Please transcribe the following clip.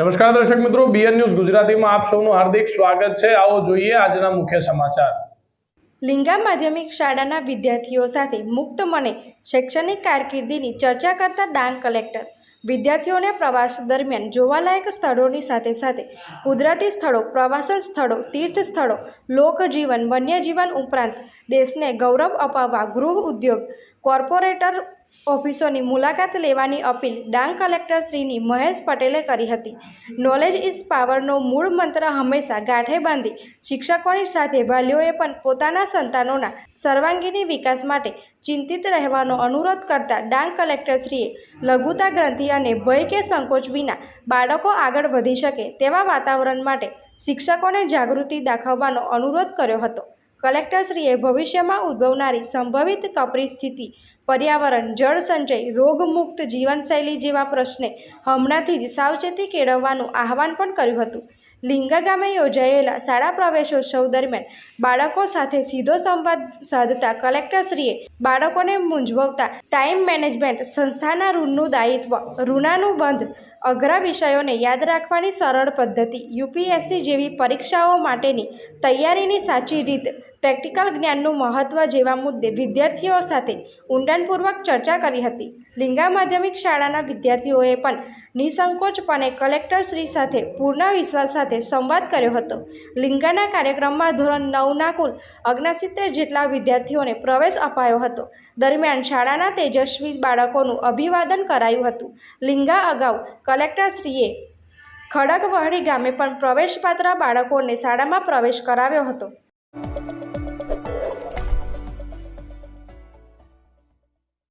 નમસ્કાર દર્શક મિત્રો બીએન ન્યૂઝ ગુજરાતીમાં આપ સૌનું હાર્દિક સ્વાગત છે. આવો જોઈએ આજના મુખ્ય સમાચાર. લિંગા માધ્યમિક શાળાના વિદ્યાર્થીઓ સાથે મુક્ત મને શૈક્ષણિક કારકિર્દીની ચર્ચા કરતા ડાંગ કલેક્ટર. વિદ્યાર્થીઓને પ્રવાસ દરમિયાન જોવાલાયક સ્થળોની સાથે સાથે કુદરતી સ્થળો, પ્રવાસન સ્થળો તીર્થ સ્થળો લોકજીવન, વન્યજીવન ઉપરાંત દેશને ગૌરવ અપાવવા ગૃહ ઉદ્યોગ, કોર્પોરેટર ઓફિસોની મુલાકાત લેવાની અપીલ ડાંગ કલેક્ટર શ્રીની મહેશ પટેલે કરી હતી. નોલેજ ઇઝ પાવરનો મૂળ મંત્ર હંમેશા ગાંઠે બાંધી શિક્ષકોની સાથે વાલીઓએ પણ પોતાના સંતાનોના સર્વાંગીની વિકાસ માટે ચિંતિત રહેવાનો અનુરોધ કરતા ડાંગ કલેક્ટરશ્રીએ લઘુતા ગ્રંથિ અને ભય કે સંકોચ વિના બાળકો આગળ વધી શકે તેવા વાતાવરણ માટે શિક્ષકોને જાગૃતિ દાખવવાનો અનુરોધ કર્યો હતો. કલેક્ટરશ્રીએ ભવિષ્યમાં ઉદ્ભવનારી સંભવિત કપરી સ્થિતિ, પર્યાવરણ, જળ સંચય, રોગમુક્ત જીવનશૈલી જેવા પ્રશ્ને હમણાંથી જ સાવચેતી કેળવવાનું આહવાન પણ કર્યું હતું. લિંગા ગામે યોજાયેલા શાળા પ્રવેશોત્સવ દરમિયાન બાળકો સાથે સીધો સંવાદ સાધતા કલેક્ટરશ્રીએ બાળકોને મૂંઝવતા ટાઈમ મેનેજમેન્ટ સંસ્થાના ઋણનું દાયિત્વ ઋણાનું બંધ અઘરા વિષયોને યાદ રાખવાની સરળ પદ્ધતિ, યુપીએસસી જેવી પરીક્ષાઓ માટેની તૈયારીની સાચી રીત પ્રેક્ટિકલ જ્ઞાનનું મહત્ત્વ જેવા મુદ્દે વિદ્યાર્થીઓ સાથે ઊંડાણપૂર્વક ચર્ચા કરી હતી. લિંગા માધ્યમિક શાળાના વિદ્યાર્થીઓએ પણ નિસંકોચપણે કલેક્ટરશ્રી સાથે પૂર્ણ વિશ્વાસ સાથે સંવાદ કર્યો હતો. લિંગાના કાર્યક્રમમાં ધોરણ નવના કુલ ઓગણસિત્તેર જેટલા વિદ્યાર્થીઓને પ્રવેશ અપાયો હતો, દરમિયાન શાળાના તેજસ્વી બાળકોનું અભિવાદન કરાયું હતું. લિંગા અગાઉ કલેક્ટરશ્રીએ ખડગવહડી ગામે પણ પ્રવેશપાત્ર બાળકોને શાળામાં પ્રવેશ કરાવ્યો હતો.